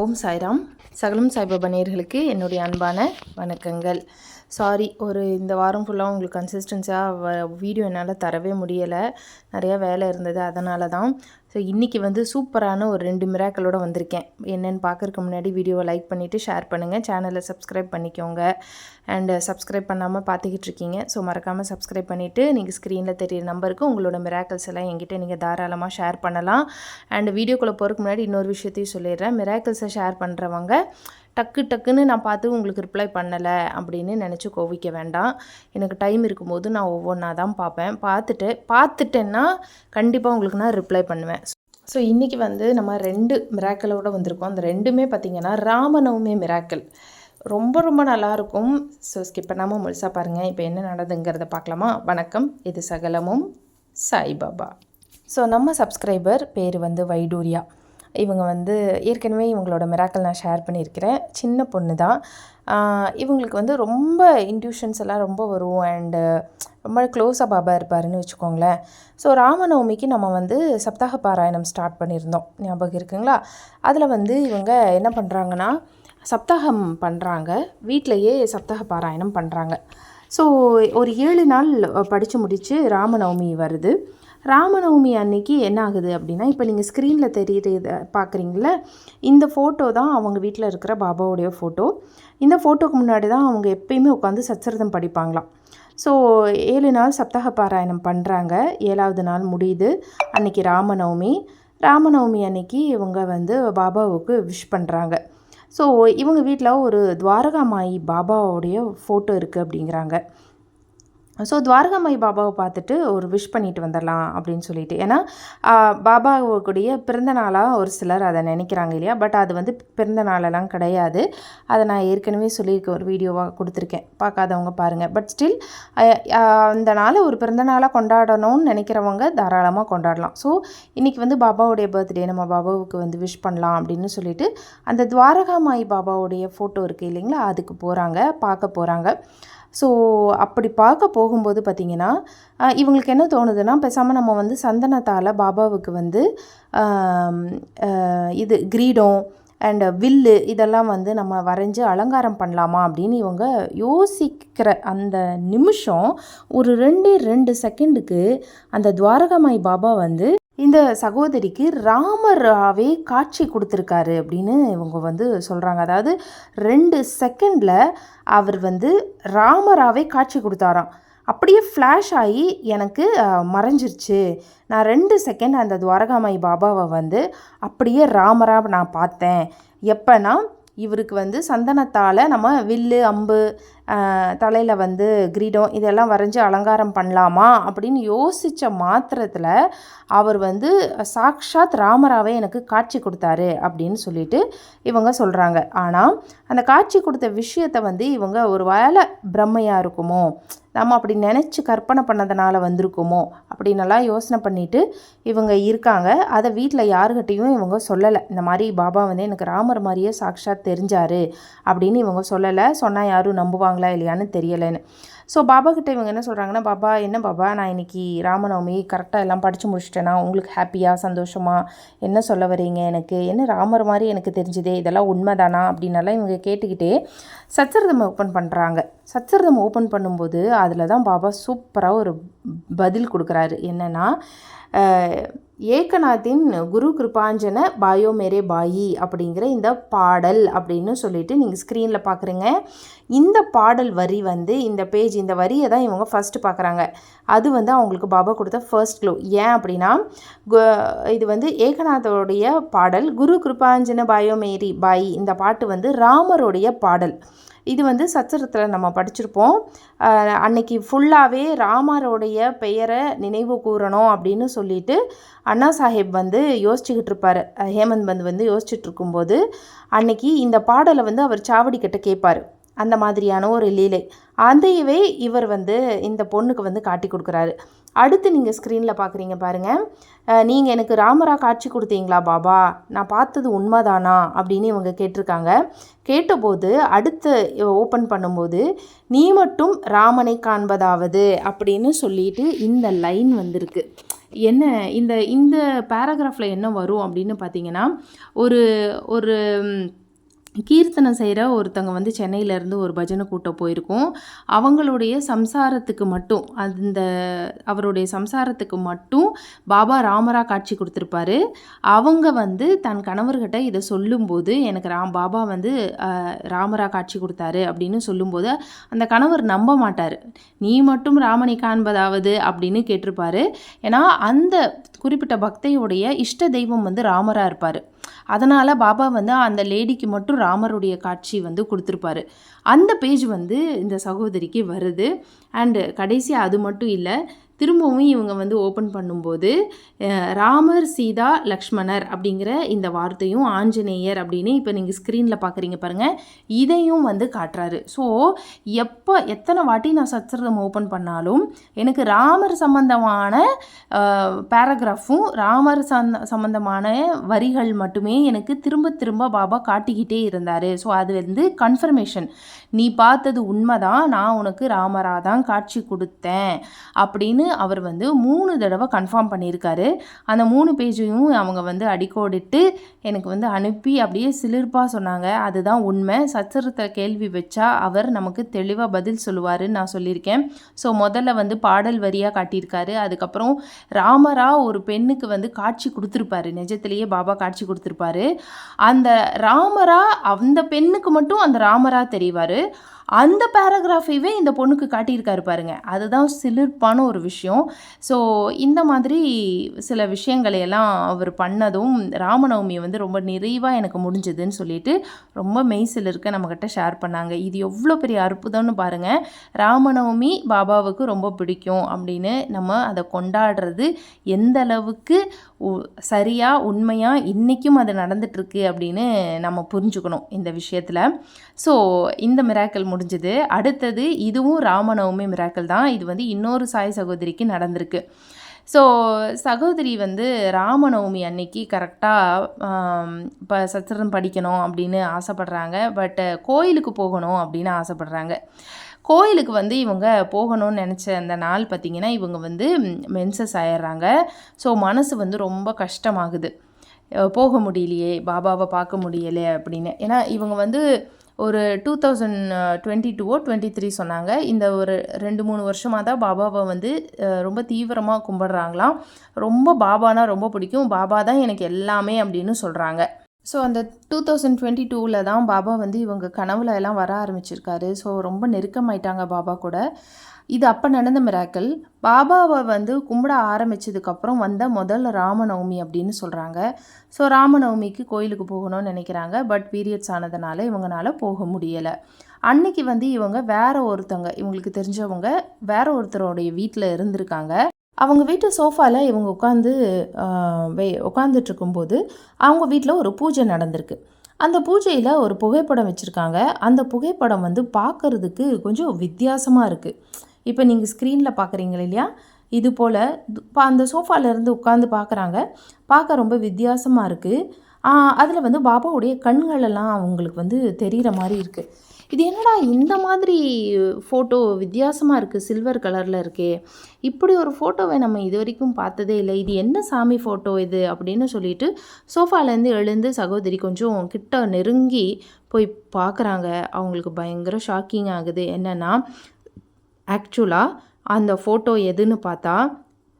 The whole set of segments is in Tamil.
ஓம் சாய்ராம். சகலம் சாய்பாபா நேர்களுக்கு என்னுடைய அன்பான வணக்கங்கள். சாரி ஒரு இந்த வாரம் ஃபுல்லாக உங்களுக்கு கன்சிஸ்டன்ஸாக வீடியோ என்னால் தரவே முடியலை. நிறையா வேலை இருந்தது அதனால தான் ஸோ இன்றைக்கி வந்து சூப்பரான ஒரு ரெண்டு மிராக்களோட வந்திருக்கேன். என்னென்னு பார்க்குறக்கு முன்னாடி வீடியோவை லைக் பண்ணிவிட்டு ஷேர் பண்ணுங்கள் சேனலை சப்ஸ்கிரைப் பண்ணிக்கோங்க. அண்டு சப்ஸ்கிரைப் பண்ணாமல் பார்த்துக்கிட்டு இருக்கீங்க. ஸோ மறக்காமல் சப்ஸ்கிரைப் பண்ணிவிட்டு நீங்கள் ஸ்க்ரீனில் தெரியிற நம்பருக்கு உங்களோட மிராக்கல்ஸ் எல்லாம் எங்கிட்ட நீங்கள் தாராளமாக ஷேர் பண்ணலாம். அண்ட் வீடியோக்குள்ளே போகிறதுக்கு முன்னாடி இன்னொரு விஷயத்தையும் சொல்லிடுறேன். மிராக்கல்ஸை ஷேர் பண்ணுறவங்க டக்கு டக்குன்னு நான் பார்த்து உங்களுக்கு ரிப்ளை பண்ணலை அப்படின்னு நினச்சி கோவிக்க வேண்டாம். எனக்கு டைம் இருக்கும்போது நான் ஒவ்வொன்றா தான் பார்ப்பேன். பார்த்துட்டு பார்த்துட்டேன்னா கண்டிப்பாக உங்களுக்கு நான் ரிப்ளை பண்ணுவேன். ஸோ இன்றைக்கி வந்து நம்ம ரெண்டு மிராக்கலோடு வந்திருக்கோம். அந்த ரெண்டுமே பார்த்திங்கன்னா ராமநவமி மிராக்கல் ரொம்ப ரொம்ப நல்லாயிருக்கும் ஸோ ஸ்கிப் பண்ணாமல் முழுசாக பாருங்கள் இப்போ என்ன நடந்துங்கிறத பார்க்கலாமா? வணக்கம். இது சகலமும் சாய்பாபா. ஸோ நம்ம சப்ஸ்கிரைபர் பேர் வந்து வைடூரியா. இவங்க வந்து ஏற்கனவே இவங்களோட மிராக்கல் நான் ஷேர் பண்ணியிருக்கிறேன். சின்ன பொண்ணு தான் இவங்களுக்கு வந்து ரொம்ப இன்ட்யூஷன்ஸ் எல்லாம் ரொம்ப வரும். அண்டு ரொம்ப க்ளோஸாக பாபா இருப்பாருன்னு வச்சுக்கோங்களேன். ஸோ ராமநவமிக்கு நம்ம வந்து சப்தாக பாராயணம் ஸ்டார்ட் பண்ணியிருந்தோம். ஞாபகம் இருக்குங்களா? அதில் வந்து இவங்க என்ன பண்ணுறாங்கன்னா சப்தாகம் பண்ணுறாங்க வீட்டிலையே சப்தாக பாராயணம் பண்ணுறாங்க ஸோ ஒரு ஏழு நாள் படித்து முடித்து ராமநவமி வருது. ராமநவமி அன்னைக்கு என்ன ஆகுது அப்படின்னா இப்போ நீங்கள் ஸ்க்ரீனில் தெரியுது பார்க்குறீங்கள இந்த ஃபோட்டோ தான் அவங்க வீட்டில் இருக்கிற பாபாவுடைய ஃபோட்டோ இந்த ஃபோட்டோக்கு முன்னாடி தான் அவங்க எப்பயுமே உட்காந்து சச்சரிதம் படிப்பாங்களாம். ஸோ ஏழு நாள் சப்தக பாராயணம் பண்ணுறாங்க ஏழாவது நாள் முடியுது. அன்னைக்கு ராமநவமி. ராமநவமி அன்னைக்கு இவங்க வந்து பாபாவுக்கு விஷ் பண்ணுறாங்க ஸோ இவங்க வீட்டில் ஒரு துவாரகாமாயி பாபாவுடைய ஃபோட்டோ இருக்குது அப்படிங்கிறாங்க. ஸோ துவாரகமாய் பாபாவை பார்த்துட்டு ஒரு விஷ் பண்ணிட்டு வந்துடலாம் அப்படின்னு சொல்லிட்டு. ஏன்னா பாபாவுக்குடைய பிறந்த நாளாக ஒரு சிலர் அதை நினைக்கிறாங்க இல்லையா? பட் அது வந்து பிறந்த நாளெல்லாம் கிடையாது. அதை நான் ஏற்கனவே சொல்லியிருக்கேன் ஒரு வீடியோவாக கொடுத்துருக்கேன். பார்க்காதவங்க பாருங்கள் பட் ஸ்டில் அந்த நாளை ஒரு பிறந்த நாளாக கொண்டாடணும்னு நினைக்கிறவங்க தாராளமாக கொண்டாடலாம். ஸோ இன்றைக்கி வந்து பாபாவுடைய பர்த்டே நம்ம பாபாவுக்கு வந்து விஷ் பண்ணலாம் அப்படின்னு சொல்லிட்டு அந்த துவாரகாமாய் பாபாவுடைய ஃபோட்டோ இருக்குது இல்லைங்களா? அதுக்கு போகிறாங்க பார்க்க போகிறாங்க ஸோ அப்படி பார்க்க போகும்போது பார்த்திங்கன்னா இவங்களுக்கு என்ன தோணுதுன்னா பேசாமல் நம்ம வந்து சந்தனத்தால் பாபாவுக்கு வந்து இது கிரீடம் அண்ட் வில்லு இதெல்லாம் வந்து நம்ம வரைஞ்சி அலங்காரம் பண்ணலாமா அப்படின்னு இவங்க யோசிக்கிற அந்த நிமிஷம் ஒரு ரெண்டே ரெண்டு செகண்டுக்கு அந்த துவாரகமாய் பாபா வந்து இந்த சகோதரிக்கு ராமராவே காட்சி கொடுத்துருக்காரு அப்படின்னு இவங்க வந்து சொல்கிறாங்க அதாவது ரெண்டு செகண்டில் அவர் வந்து ராமராவே காட்சி கொடுத்தாராம். அப்படியே ஃப்ளாஷ் ஆகி எனக்கு மறைஞ்சிருச்சு. நான் ரெண்டு செகண்ட் அந்த துவாரகாமாயி பாபாவை வந்து அப்படியே ராமராக நான் பார்த்தேன். எப்போனா இவருக்கு வந்து சந்தனத்தால் நம்ம வில்லு அம்பு தலையில் வந்து கிரீடம் இதெல்லாம் வரைஞ்சி அலங்காரம் பண்ணலாமா அப்படின்னு யோசித்த மாத்திரத்தில் அவர் வந்து சாக்ஷாத் ராமராவே எனக்கு காட்சி கொடுத்தாரு அப்படின்னு சொல்லிட்டு இவங்க சொல்கிறாங்க ஆனால் அந்த காட்சி கொடுத்த விஷயத்தை வந்து இவங்க ஒரு வேலை பிரம்மையாக இருக்குமோ நம்ம அப்படி நினச்சி கற்பனை பண்ணதுனால வந்திருக்குமோ அப்படின்னெல்லாம் யோசனை பண்ணிவிட்டு இவங்க இருக்காங்க. அதை வீட்டில் யாருக்கிட்டேயும் இவங்க சொல்லலை. இந்த மாதிரி பாபா வந்து எனக்கு ராமர் மாதிரியே சாக்ஷாத் தெரிஞ்சார் அப்படின்னு இவங்க சொல்லலை. சொன்னால் யாரும் நம்புவாங்க பண்ணுவாங்களா இல்லையான்னு தெரியலைன்னு. ஸோ பாபா கிட்ட இவங்க என்ன சொல்கிறாங்கன்னா பாபா என்ன பாபா? நான் இன்னைக்கு ராமநவமி கரெக்டாக எல்லாம் படித்து முடிச்சிட்டேனா? உங்களுக்கு ஹாப்பியாக சந்தோஷமா? என்ன சொல்ல வரீங்க எனக்கு? என்ன ராமர் மாதிரி எனக்கு தெரிஞ்சுதே? இதெல்லாம் உண்மைதானா? அப்படின்னெல்லாம் இவங்க கேட்டுக்கிட்டே சச்சரிதம் ஓப்பன் பண்ணுறாங்க சச்சரிதம் ஓப்பன் பண்ணும்போது அதில் தான் பாபா சூப்பராக ஒரு பதில் கொடுக்குறாரு. என்னென்னா ஏகநாத்தின் குரு கிருபாஞ்சன பாயோ மேரே பாயி அப்படிங்கிற இந்த பாடல் அப்படின்னு சொல்லிட்டு நீங்கள் ஸ்க்ரீனில் பார்க்குறீங்க இந்த பாடல் வரி வந்து இந்த பேஜ் இந்த வரியை தான் இவங்க ஃபஸ்ட்டு பார்க்குறாங்க அது வந்து அவங்களுக்கு பாபா கொடுத்த ஃபர்ஸ்ட் க்ளோ ஏன் அப்படின்னா இது வந்து ஏகநாதோடைய பாடல் குரு கிருபாஞ்சன பாயோ மேரி பாயி இந்த பாட்டு வந்து ராமருடைய பாடல். இது வந்து சச்சரத்தில் நம்ம படிச்சிருப்போம். அன்னைக்கு ஃபுல்லாகவே ராமருடைய பெயரை நினைவு கூறணும் அப்படின்னு சொல்லிட்டு அண்ணா சாஹேப் வந்து யோசிச்சுக்கிட்டு இருப்பார். ஹேமந்த் பந்த் வந்து யோசிச்சுட்டு இருக்கும்போது அன்னைக்கு இந்த பாடலை வந்து அவர் சாவடி கிட்ட கேட்பார். அந்த மாதிரியான ஒரு லீலை. அதையவே இவர் வந்து இந்த பொண்ணுக்கு வந்து காட்டி கொடுக்குறாரு. அடுத்து நீங்கள் ஸ்க்ரீனில் பார்க்குறீங்க பாருங்கள் நீங்கள் எனக்கு ராமரா காட்சி கொடுத்தீங்களா பாபா? நான் பார்த்தது உண்மைதானா? அப்படின்னு இவங்க கேட்டிருக்காங்க. கேட்டபோது அடுத்து ஓப்பன் பண்ணும்போது நீ மட்டும் ராமனை காண்பதாவது? அப்படின்னு சொல்லிட்டு இந்த லைன் வந்திருக்கு. என்ன இந்த இந்த பேராகிராஃபில் என்ன வரும் அப்படின்னு பார்த்தீங்கன்னா ஒரு ஒரு கீர்த்தனை செய்கிற ஒருத்தங்க வந்து சென்னையிலேருந்து ஒரு பஜனை கூட்டம் போயிருக்கோம். அவங்களுடைய சம்சாரத்துக்கு மட்டும் அந்த அவருடைய சம்சாரத்துக்கு மட்டும் பாபா ராமரா காட்சி கொடுத்துருப்பாரு. அவங்க வந்து தன் கணவர்கிட்ட இதை சொல்லும்போது எனக்கு ராம் பாபா வந்து ராமரா காட்சி கொடுத்தாரு அப்படின்னு சொல்லும்போது அந்த கணவர் நம்ப மாட்டார். நீ மட்டும் ராமனை காண்பதாவது? அப்படின்னு கேட்டிருப்பாரு. ஏன்னா அந்த குறிப்பிட்ட பக்தையுடைய இஷ்ட தெய்வம் வந்து ராமராக இருப்பார். அதனால் பாபா வந்து அந்த லேடிக்கு மட்டும் ராமருடைய காட்சி வந்து கொடுத்துருப்பாரு. அந்த பேஜ் வந்து இந்த சகோதரிக்கு வருது. அண்டு கடைசி அது மட்டும் இல்லை திரும்பவும் இவங்க வந்து ஓப்பன் பண்ணும்போது ராமர் சீதா லக்ஷ்மணர் அப்படிங்கிற இந்த வார்த்தையும் ஆஞ்சநேயர் அப்படின்னு இப்போ நீங்கள் ஸ்க்ரீனில் பார்க்குறீங்க பாருங்கள் இதையும் வந்து காட்டுறாரு. ஸோ எப்போ எத்தனை வாட்டி நான் சத்சரம் ஓப்பன் பண்ணாலும் எனக்கு ராமர் சம்பந்தமான பேராகிராஃபும் ராமர் சந்த சம்பந்தமான வரிகள் மட்டுமே எனக்கு திரும்ப திரும்ப பாபா காட்டிக்கிட்டே இருந்தார். ஸோ அது வந்து கன்ஃபர்மேஷன் நீ பார்த்தது உண்மைதான் நான் உனக்கு ராமராக தான் காட்சி கொடுத்தேன் அப்படின்னு அவர் வந்து மூணு தடவை கன்ஃபார்ம் பண்ணியிருக்காரு. அந்த மூணு பேஜையும் அவங்க வந்து அடிக்கோடிட்டு எனக்கு வந்து அனுப்பி அப்படியே சிலிர்ப்பாக சொன்னாங்க. அதுதான் உண்மை. சச்சரத்தை கேள்வி வச்சா அவர் நமக்கு தெளிவாக பதில் சொல்லுவாருன்னு நான் சொல்லியிருக்கேன். ஸோ முதல்ல வந்து பாடல் வரியாக காட்டியிருக்காரு. அதுக்கப்புறம் ராமரா ஒரு பெண்ணுக்கு வந்து காட்சி கொடுத்துருப்பாரு. நிஜத்திலேயே பாபா காட்சி கொடுத்துருப்பாரு. அந்த ராமரா அந்த பெண்ணுக்கு மட்டும் அந்த ராமரா தெரிவார். அந்த பேராகிராஃபைவே இந்த பொண்ணுக்கு காட்டியிருக்காரு பாருங்க. அதுதான் சிலிர்ப்பான ஒரு விஷயம். ஸோ இந்த மாதிரி சில விஷயங்களை எல்லாம் அவர் பண்ணதும் ராமநவமி வந்து ரொம்ப நிறைவாக எனக்கு முடிஞ்சதுன்னு சொல்லிட்டு ரொம்ப மெய் சிலிர்க்க நம்மக்கிட்ட ஷேர் பண்ணாங்க. இது எவ்வளோ பெரிய அற்புதம்னு பாருங்கள் ராமநவமி பாபாவுக்கு ரொம்ப பிடிக்கும் அப்படின்னு நம்ம அதை கொண்டாடுறது எந்த அளவுக்கு உ- உண்மையாக இன்றைக்கும் அது நடந்துட்டுருக்கு அப்படின்னு நம்ம புரிஞ்சுக்கணும் இந்த விஷயத்தில். ஸோ இந்த மிராக்கல் முடிஞ்சது. அடுத்தது இதுவும் ராமநவமி மிராக்கள் தான். இது வந்து இன்னொரு சாய் சகோதரிக்கு நடந்திருக்கு. ஸோ சகோதரி வந்து ராமநவமி அன்னைக்கு கரெக்டாக இப்போ சத்திரம் படிக்கணும் அப்படின்னு ஆசைப்பட்றாங்க. பட் கோயிலுக்கு போகணும் அப்படின்னு ஆசைப்பட்றாங்க. கோயிலுக்கு வந்து இவங்க போகணும்னு நினச்ச அந்த நாள் பார்த்திங்கன்னா இவங்க வந்து மென்சஸ் ஆயிடுறாங்க. ஸோ மனசு வந்து ரொம்ப கஷ்டமாகுது. போக முடியலையே பாபாவை பார்க்க முடியலை அப்படின்னு. ஏன்னா இவங்க வந்து ஒரு டூ தௌசண்ட் டுவெண்ட்டி டூவோ டுவெண்ட்டி த்ரீ சொன்னாங்க. இந்த ஒரு ரெண்டு மூணு வருஷமாக தான் பாபாவை வந்து ரொம்ப தீவிரமாக கும்பிட்றாங்களாம். ரொம்ப பாபானா ரொம்ப பிடிக்கும். பாபா தான் எனக்கு எல்லாமே அப்படின்னு சொல்கிறாங்க ஸோ அந்த டூ தௌசண்ட் டுவெண்ட்டி டூவில் தான் பாபா வந்து இவங்க கனவுல எல்லாம் வர ஆரம்பிச்சிருக்காரு. ஸோ ரொம்ப நெருக்கமாயிட்டாங்க பாபா கூட. இது அப்போ நடந்த மிராக்கள் பாபாவை வந்து கும்பிட ஆரம்பிச்சதுக்கப்புறம் வந்த முதல் ராமநவமி அப்படின்னு சொல்கிறாங்க ஸோ ராமநவமிக்கு கோயிலுக்கு போகணும்னு நினைக்கிறாங்க. பட் பீரியட்ஸ் ஆனதுனால இவங்கனால போக முடியலை. அன்னைக்கு வந்து இவங்க வேற ஒருத்தவங்க இவங்களுக்கு தெரிஞ்சவங்க வேற ஒருத்தரோடைய வீட்டில் இருந்திருக்காங்க. அவங்க வீட்டு சோஃபாவில் இவங்க உட்காந்து வே உட்காந்துட்டு இருக்கும்போது அவங்க வீட்டில் ஒரு பூஜை நடந்திருக்கு. அந்த பூஜையில் ஒரு புகைப்படம் வச்சுருக்காங்க. அந்த புகைப்படம் வந்து பார்க்கறதுக்கு கொஞ்சம் வித்தியாசமாக இருக்குது இப்போ நீங்கள் ஸ்க்ரீனில் பார்க்குறீங்க இல்லையா? இது போல் இப்போ அந்த சோஃபாலேருந்து உட்காந்து பார்க்குறாங்க பார்க்க ரொம்ப வித்தியாசமாக இருக்குது அதில் வந்து பாபாவுடைய கண்களெல்லாம் அவங்களுக்கு வந்து தெரிகிற மாதிரி இருக்குது இது என்னடா இந்த மாதிரி ஃபோட்டோ வித்தியாசமாக இருக்குது சில்வர் கலரில் இருக்கே. இப்படி ஒரு ஃபோட்டோவை நம்ம இது வரைக்கும் பார்த்ததே இல்லை. இது என்ன சாமி ஃபோட்டோ இது? அப்படின்னு சொல்லிட்டு சோஃபாலேருந்து எழுந்து சகோதரி கொஞ்சம் கிட்ட நெருங்கி போய் பார்க்குறாங்க அவங்களுக்கு பயங்கர ஷாக்கிங் ஆகுது. என்னென்னா ஆக்சுவலாக அந்த ஃபோட்டோ எதுன்னு பார்த்தா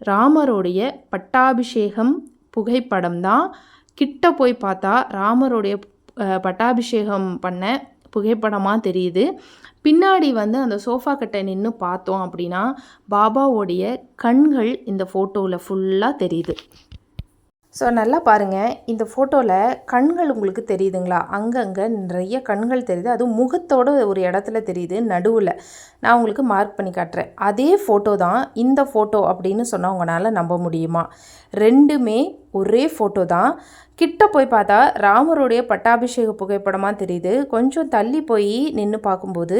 ராமருடைய பட்டாபிஷேகம் புகைப்படம் தான். கிட்ட போய் பார்த்தா ராமருடைய பட்டாபிஷேகம் பண்ண புகைப்படமாக தெரியுது. பின்னாடி வந்து அந்த சோஃபா கட்டை நின்று பார்த்தோம் அப்படின்னா பாபாவுடைய கண்கள் இந்த ஃபோட்டோவில் ஃபுல்லாக தெரியுது. ஸோ நல்லா பாருங்கள் இந்த ஃபோட்டோவில் கண்கள் உங்களுக்கு தெரியுதுங்களா? அங்கங்கே நிறைய கண்கள் தெரியுது. அதுவும் முகத்தோட ஒரு இடத்துல தெரியுது நடுவில். நான் உங்களுக்கு மார்க் பண்ணி காட்டுறேன். அதே ஃபோட்டோ தான் இந்த ஃபோட்டோ அப்படின்னு சொன்னால் உங்களால் நம்ப முடியுமா? ரெண்டுமே ஒரே ஃபோட்டோ தான். கிட்ட போய் பார்த்தா ராமருடைய பட்டாபிஷேக புகைப்படமாக தெரியுது. கொஞ்சம் தள்ளி போய் நின்று பார்க்கும்போது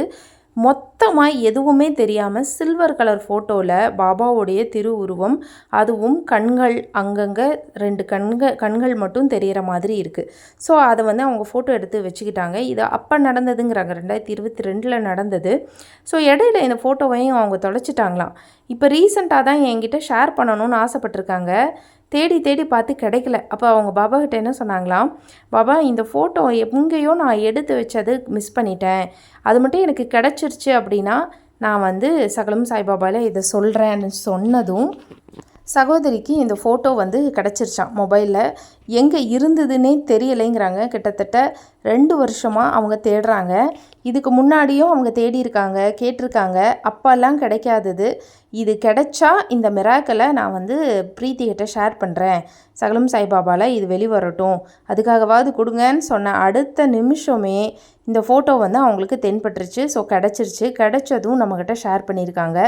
மொத்தமாக எதுவுமே தெரியாமல் சில்வர் கலர் ஃபோட்டோவில் பாபாவுடைய திருவுருவம் அதுவும் கண்கள் அங்கங்கே ரெண்டு கண்கள் கண்கள் மட்டும் தெரிகிற மாதிரி இருக்குது ஸோ அதை வந்து அவங்க ஃபோட்டோ எடுத்து வச்சுக்கிட்டாங்க. இது அப்போ நடந்ததுங்கிறாங்க. ரெண்டாயிரத்தி இருபத்தி ரெண்டில் நடந்தது. ஸோ இடையில இந்த ஃபோட்டோவையும் அவங்க தொலைச்சிட்டாங்களாம். இப்போ ரீசெண்டாக தான் என்கிட்ட ஷேர் பண்ணணும்னு ஆசைப்பட்டிருக்காங்க. தேடி தேடி பார்த்து கிடைக்கல. அப்போ அவங்க பாபா கிட்ட என்ன சொன்னாங்களாம்? பாபா இந்த ஃபோட்டோ எங்கேயோ நான் எடுத்து வச்சது மிஸ் பண்ணிட்டேன். அது மட்டும் எனக்கு கிடச்சிருச்சு அப்படின்னா நான் வந்து சகலம் சாய்பாபாவில் இதை சொல்கிறேன்னு சொன்னதும் சகோதரிக்கு இந்த ஃபோட்டோ வந்து கிடச்சிருச்சான் மொபைலில் எங்கே இருந்ததுன்னே தெரியலைங்கிறாங்க. கிட்டத்தட்ட ரெண்டு வருஷமாக அவங்க தேடுறாங்க. இதுக்கு முன்னாடியும் அவங்க தேடியிருக்காங்க கேட்டிருக்காங்க. அப்போல்லாம் கிடைக்காதது. இது கிடைச்சா இந்த மிராக்களை நான் வந்து பிரீத்திகிட்ட ஷேர் பண்ணுறேன் சகலம் சாய்பாபாவில் இது வெளிவரட்டும். அதுக்காகவாவது கொடுங்கன்னு சொன்ன அடுத்த நிமிஷமே இந்த ஃபோட்டோ வந்து அவங்களுக்கு தென்பட்டுருச்சு. ஸோ கிடச்சிருச்சு. கிடச்சதும் நம்மக்கிட்ட ஷேர் பண்ணியிருக்காங்க.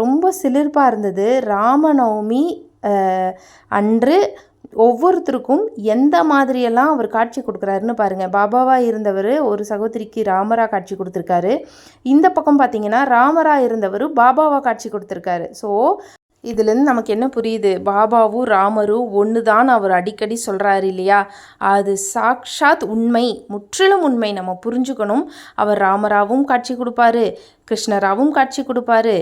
ரொம்ப சிலிர்ப்பாக இருந்தது. ராமநவமி அன்று ஒவ்வொருத்தருக்கும் எந்த மாதிரியெல்லாம் அவர் காட்சி கொடுக்குறாருன்னு பாருங்கள் பாபாவாக இருந்தவர் ஒரு சகோதரிக்கு ராமரா காட்சி கொடுத்துருக்காரு. இந்த பக்கம் பார்த்தீங்கன்னா ராமரா இருந்தவர் பாபாவா காட்சி கொடுத்துருக்காரு. ஸோ இதுலேருந்து நமக்கு என்ன புரியுது? பாபாவும் ராமரும் ஒன்று தான் அவர் அடிக்கடி சொல்கிறாரு இல்லையா? அது சாக்ஷாத் உண்மை முற்றிலும் உண்மை. நம்ம புரிஞ்சுக்கணும். அவர் ராமராவும் காட்சி கொடுப்பாரு கிருஷ்ணராவும் காட்சி கொடுப்பாரு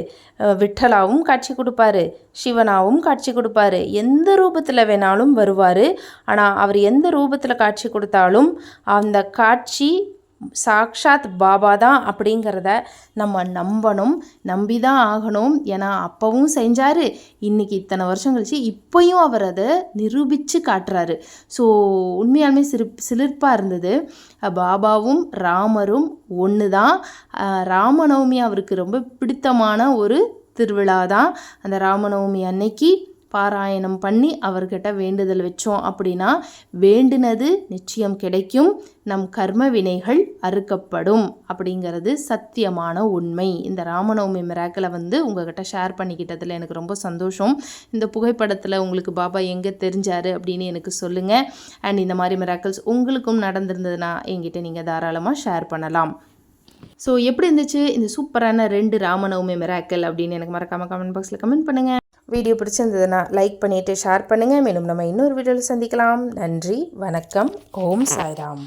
விட்டலாவும் காட்சி கொடுப்பாரு சிவனாவும் காட்சி கொடுப்பாரு. எந்த ரூபத்தில் வேணாலும் வருவார். ஆனால் அவர் எந்த ரூபத்தில் காட்சி கொடுத்தாலும் அந்த காட்சி சாக்ஷாத் பாபா தான் அப்படிங்கிறத நம்ம நம்பணும் நம்பி தான் ஆகணும். ஏன்னா அப்பவும் செஞ்சார். இன்னைக்கு இத்தனை வருஷம் கழிச்சு இப்போயும் அவர் அதை நிரூபித்து காட்டுறாரு. ஸோ உண்மையாலுமே சிறு சிலிர்ப்பாக இருந்தது. பாபாவும் ராமரும் ஒன்று தான் ராமநவமி அவருக்கு ரொம்ப பிடித்தமான ஒரு திருவிழா தான் அந்த ராமநவமி அன்னைக்கு பாராயணம் பண்ணி அவர்கிட்ட வேண்டுதல் வச்சோம் அப்படின்னா வேண்டினது நிச்சயம் கிடைக்கும். நம் கர்ம வினைகள் அறுக்கப்படும் அப்படிங்கிறது சத்தியமான உண்மை. இந்த ராமநவமி மிராக்களை வந்து உங்ககிட்ட ஷேர் பண்ணிக்கிட்டதில் எனக்கு ரொம்ப சந்தோஷம். இந்த புகைப்படத்தில் உங்களுக்கு பாபா எங்கே தெரிஞ்சார் அப்படின்னு எனக்கு சொல்லுங்கள் அண்ட் இந்த மாதிரி மிராக்கல்ஸ் உங்களுக்கும் நடந்திருந்ததுன்னா எங்கிட்ட நீங்கள் தாராளமாக ஷேர் பண்ணலாம். ஸோ எப்படி இருந்துச்சு? இந்த சூப்பரான ரெண்டு ராமநவமி மிராக்கல் அப்படின்னு எனக்கு மறக்காமல் கமெண்ட் பாக்ஸில் கமெண்ட் பண்ணுங்கள் வீடியோ பிடிச்சிருந்ததுன்னா லைக் பண்ணிவிட்டு ஷேர் பண்ணுங்கள் மேலும் நம்ம இன்னொரு வீடியோவில் சந்திக்கலாம். நன்றி வணக்கம். ஓம் சாய்ராம்.